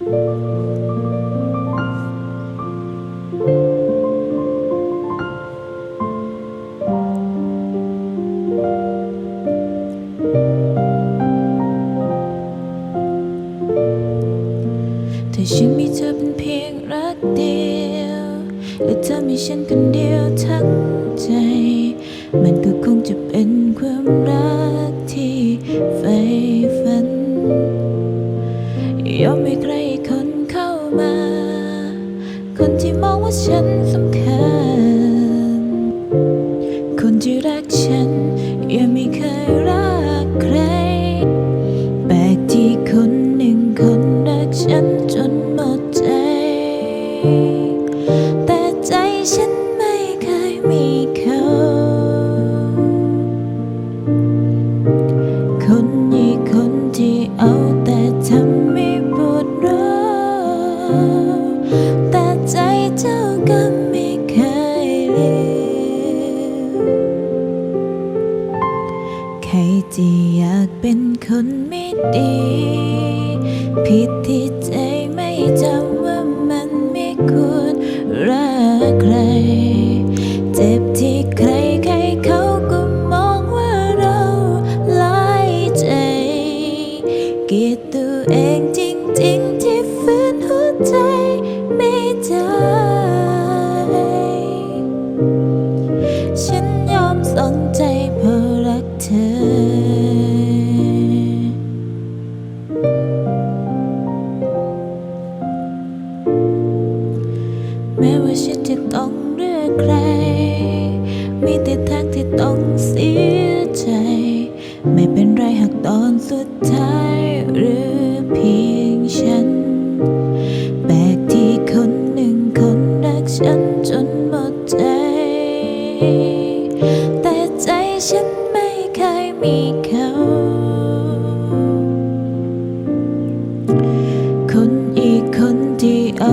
แต่ฉันมีเธอเป็นเพียงรักเดียว และเธอมีฉันคนเดียวทั้งใจ มันก็คงจะเป็นความรักที่ใฝ่ฝันยอมให้ใคร ว่าฉันสำคัญ คนที่รักฉัน ใครที่อยากเป็นคนไม่ดี ผิดที่ใจไม่จำ แม้ว่าฉันจะต้องเลือกใคร มีแต่ทางที่ต้องเสียใจ ไม่เป็นไรหากตอนสุดท้าย หรือเพียงฉัน แปลกที่คนหนึ่งคนรักฉันจนหมดใจ แต่ใจฉันไม่เคยมีเขา คนอีกคนที่เอา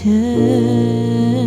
เธอ